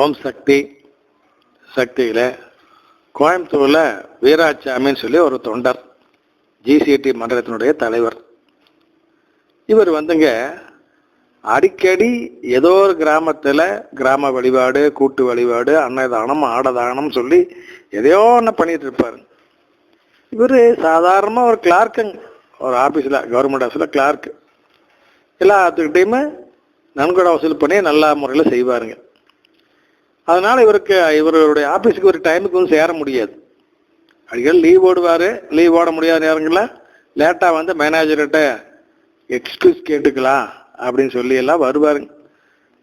ஓம் சக்தி சக்தியில் கோயம்புத்தூரில் வீராசாமின்னு சொல்லி ஒரு தொண்டர் ஜிசிடி மண்டலத்தினுடைய தலைவர். இவர் வந்துங்க அடிக்கடி ஏதோ ஒரு கிராமத்தில் கிராம வழிபாடு கூட்டு வழிபாடு அன்னதானம் ஆடதானம் சொல்லி எதையோ ஒன்று பண்ணிட்டு இவர் சாதாரணமாக ஒரு கிளார்க்குங்க ஒரு ஆஃபீஸில் கவர்மெண்ட் ஆஃபீஸில் கிளார்க்கு எல்லாத்துக்கிட்டையுமே நன்கொடை வசூல் பண்ணி நல்ல முறையில் செய்வாருங்க. அதனால இவருக்கு இவருடைய ஆஃபீஸுக்கு ஒரு டைமுக்கு வந்து சேர முடியாது. அடிக்கடி லீவ் ஓடுவார். லீவ் ஓட முடியாத நேரங்களில் லேட்டாக வந்து மேனேஜர்கிட்ட எக்ஸ்கியூஸ் கேட்டுக்கலாம் அப்படின்னு சொல்லி எல்லாம் வருவாருங்க.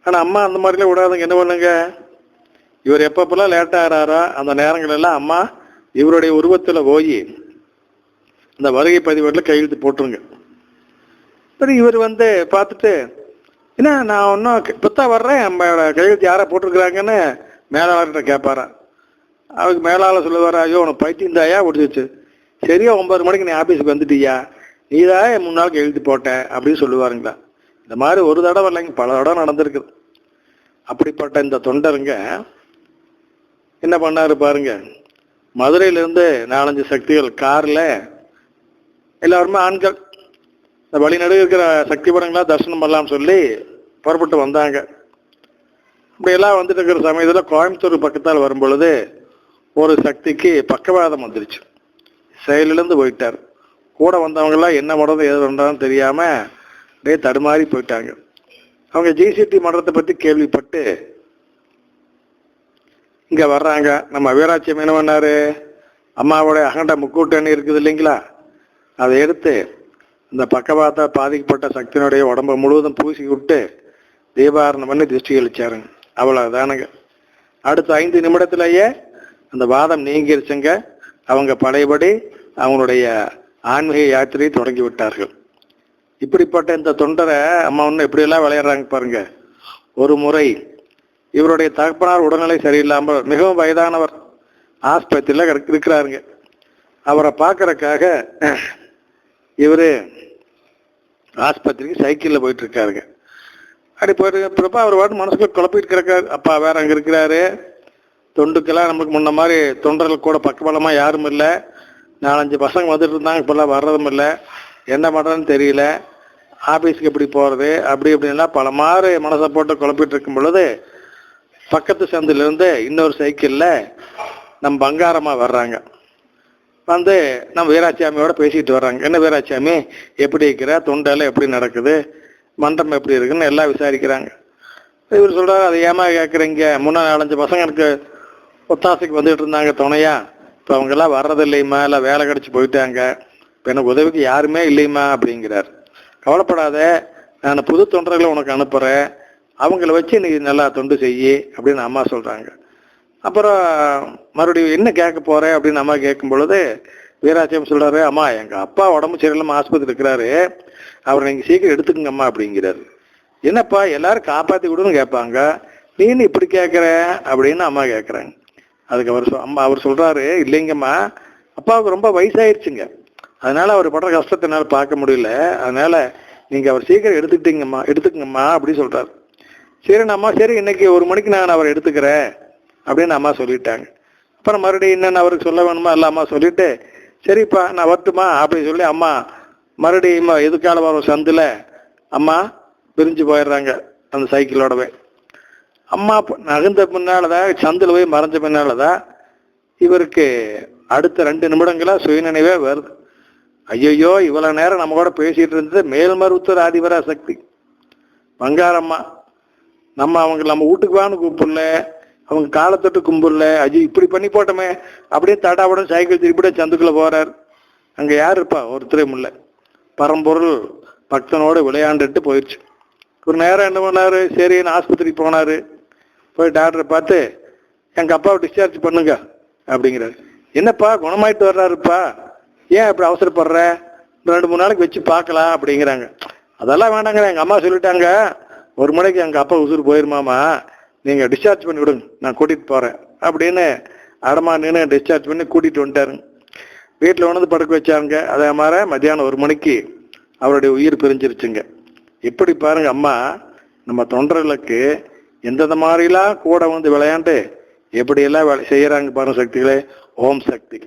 ஆனால் அம்மா அந்த மாதிரிலாம் விடாதுங்க. என்ன பண்ணுங்க? இவர் எப்பப்பெல்லாம் லேட்டாக ஆகிறாரோ அந்த நேரங்களெல்லாம் அம்மா இவருடைய உருவத்தில் போய் இந்த வருகை பதிவேட்டில் கையெழுத்து போட்டுருங்க. சரி இவர் வந்து பார்த்துட்டு என்ன நான் ஒன்றும் இப்போத்தான் வர்றேன். நம்மளோட கையெழுத்து யாரை போட்டிருக்கிறாங்கன்னு மேலாளர்கிட்ட கேட்பாராம் அவருக்கு மேலாளர் சொல்லுவார் ஐயோ உனக்கு பைத்தியம் தாயா? முடிச்சிச்சு சரியா ஒன்பது மணிக்கு நீ ஆஃபீஸுக்கு வந்துட்டியா? நீ தான் மூணு நாளுக்கு எழுதி போட்ட அப்படின்னு சொல்லுவாருங்களா. இந்த மாதிரி ஒரு தடவை இல்லைங்க பல தடவை நடந்திருக்குது அப்படிப்பட்ட இந்த தொண்டருங்க என்ன பண்ணாரு பாருங்க. மதுரையிலேருந்து நாலஞ்சு சக்திகள் காரில் எல்லாருமே ஆண்கள். இந்த வழி இருக்கிற சக்தி படங்களாக தரிசனம் பண்ணலாம்னு சொல்லி புறப்பட்டு வந்தாங்க. இப்படி எல்லாம் வந்துட்டு இருக்கிற சமயத்தில் கோயம்புத்தூர் பக்கத்தால் வரும் பொழுது ஒரு சக்திக்கு பக்கவாதம் வந்துருச்சு. செயலிழந்து போயிட்டார். கூட வந்தவங்கெல்லாம் என்ன மடம் எது பண்ணுறான்னு தெரியாமல் அப்படியே தடுமாறி போயிட்டாங்க. அவங்க ஜிசிடி மன்றத்தை பற்றி கேள்விப்பட்டு இங்கே வர்றாங்க. நம்ம வீராட்சியம் என்ன பண்ணார்? அம்மாவோடைய அகண்ட முக்கூட்டணி இருக்குது இல்லைங்களா? அதை எடுத்து இந்த பக்கவாத்த பாதிக்கப்பட்ட சக்தியினுடைய உடம்ப முழுவதும் பூசி விட்டு தீபாரணம் பண்ணி திருஷ்டி அளிச்சாருங்க. அவ்வளவுதானுங்க. அடுத்த ஐந்து நிமிடத்திலேயே அந்த வாதம் நீங்கிருச்சுங்க. அவங்க பழையபடி அவங்களுடைய ஆன்மீக யாத்திரையை தொடங்கி விட்டார்கள். இப்படிப்பட்ட இந்த தொண்டரை அம்மா ஒன்று எப்படியெல்லாம் விளையாடுறாங்க பாருங்க. ஒரு முறை இவருடைய தகப்பனார் உடல்நிலை சரியில்லாமல் மிகவும் வயதானவர். ஆஸ்பத்திரியில் இருக்கிறாருங்க. அவரை பார்க்கறக்காக இவர் ஆஸ்பத்திரிக்கு சைக்கிளில் போயிட்டுருக்காருங்க. அப்படி போயிட்டு இருக்கப்ப அவர் வாட்டு மனசுக்குள்ள குழப்பிட்டு கிடக்காரு. அப்பா வேற அங்கே இருக்கிறாரு. தொண்டுக்கெல்லாம் நமக்கு முன்ன மாதிரி தொண்டர்கள் கூட பக்கபலமாக யாரும் இல்லை. நாலஞ்சு பசங்க வந்துட்டு இருந்தாங்க இப்போல்லாம் வர்றதும் இல்லை. என்ன பண்ணுறதுன்னு தெரியல. ஆஃபீஸுக்கு எப்படி போகிறது அப்படி இப்படின்லாம் பல மாதிரி மனசை போட்டு குழப்பிட்டு இருக்கும் பொழுது பக்கத்து சந்திலிருந்து இன்னொரு சைக்கிளில் நம்ம பங்காரமாக வர்றாங்க. வந்து நம்ம வீராசாமியோட பேசிட்டு வர்றாங்க. என்ன வீராசாமி எப்படி இருக்கிற? தொண்டெல்லாம் எப்படி நடக்குது? மன்றம் எப்படி இருக்குன்னு எல்லாம் விசாரிக்கிறாங்க. இவர் சொல்றாரு அதை ஏமா கேட்குறீங்க முன்ன நாலஞ்சு பசங்களுக்கு ஒத்தாசைக்கு வந்துட்டு இருந்தாங்க துணையா. இப்போ அவங்கெல்லாம் வர்றது இல்லைம்மா இல்லை வேலை கிடச்சி போயிட்டாங்க. இப்போ எனக்கு உதவிக்கு யாருமே இல்லைம்மா அப்படிங்கிறார். கவலைப்படாத நான் புது தொண்டர்களை உனக்கு அனுப்புகிறேன் அவங்கள வச்சு நீ நல்லா தொண்டு செய்யி அப்படின்னு அம்மா சொல்கிறாங்க அப்புறம் மறுபடியும் என்ன கேட்க போகிறேன் அப்படின்னு அம்மா கேட்கும் பொழுது வீராச்சியம் சொல்கிறாரு அம்மா எங்கள் அப்பா உடம்பு சரியில்லாமல் ஆஸ்பத்திரி இருக்கிறாரு. அவரை நீங்கள் சீக்கிரம் எடுத்துக்கங்கம்மா அப்படிங்கிறாரு. என்னப்பா எல்லாரும் காப்பாற்றி விடுன்னு கேட்பாங்க நீனு இப்படி கேட்குற? அப்படின்னு அம்மா கேட்குறாங்க. அதுக்கு அவர் சொ- அம்மா அவர் சொல்கிறாரு இல்லைங்கம்மா அப்பாவுக்கு ரொம்ப வயசாயிருச்சுங்க. அதனால அவர் படுற கஷ்டத்தை என்னால் பார்க்க முடியல. அதனால நீங்கள் அவர் சீக்கிரம் எடுத்துக்கிட்டீங்கம்மா எடுத்துக்கங்கம்மா அப்படின்னு சொல்கிறாரு சரி அம்மா சரி இன்னைக்கு ஒரு மணிக்கு நான் அவரை எடுத்துக்கிறேன். அப்படின்னு அம்மா சொல்லிட்டாங்க. அப்புறம் மறுபடியும் என்னென்ன அவருக்கு சொல்ல வேணுமா? இல்லை அம்மா சொல்லிட்டு சரிப்பா நான் வரட்டுமா? அப்படின்னு சொல்லி அம்மா மறுபடியும் எதுக்கால வரும் சந்தில்? அம்மா பிரிஞ்சு போயிடுறாங்க அந்த சைக்கிளோடவே. அம்மா ப- நகர்ந்த பின்னாலதான் சந்தில் போய் மறைஞ்ச பின்னால்தான் இவருக்கு அடுத்த ரெண்டு நிமிடங்களாக சுயநினைவே வருது. ஐயையோ இவ்வளோ நேரம் நம்ம கூட பேசிகிட்டு இருந்தது மேல்மருத்துவர் ஆதிவரா சக்தி பங்காரம்மா நம்ம அவங்க நம்ம வீட்டுக்கு வான்னு கூப்பிடல. அவங்க காலத்தொட்டு கும்பிடல அஜி இப்படி பண்ணி போட்டோமே அப்படியே தடாபடம் சைக்கிள் திருப்பிட சந்துக்குள்ள போறார். அங்க யார் இருப்பா? ஒருத்தரையும் இல்லை பரம்பொருள் பக்தனோட விளையாண்டுட்டு போயிடுச்சு ஒரு நேரம் என்ன பண்ணாரு? சரின்னு ஆஸ்பத்திரிக்கு போனாரு. போய் டாக்டரை பார்த்து எங்க அப்பாவை டிஸ்சார்ஜ் பண்ணுங்க அப்படிங்கிறாரு. என்னப்பா குணமாயிட்டு வர்றாருப்பா. ஏன் இப்படி அவசரப்படுற? ரெண்டு மூணு நாளைக்கு வச்சு பார்க்கலாம் அப்படிங்கிறாங்க. அதெல்லாம் வேண்டாங்க எங்க அம்மா சொல்லிட்டாங்க ஒரு மணிக்கு எங்க அப்பா உசுறு போயிருமாமா நீங்க டிஸ்சார்ஜ் பண்ணி விடுங்க நான் கூட்டிட்டு போறேன். அப்படின்னு அடமா நின்று டிஸ்சார்ஜ் பண்ணி கூட்டிட்டு வந்துட்டாருங்க வீட்டில் உணர்ந்து படுக்க வச்சாங்க. அதே மாதிரி மத்தியானம் ஒரு மணிக்கு அவருடைய உயிர் பிரிஞ்சிருச்சுங்க. இப்படி பாருங்க அம்மா நம்ம தொண்டர்களுக்கு எந்தெந்த மாதிரிலாம் கூட வந்து விளையாண்டு எப்படியெல்லாம் வேலை செய்கிறாங்க பாருங்க சக்திகளே ஓம் சக்தி.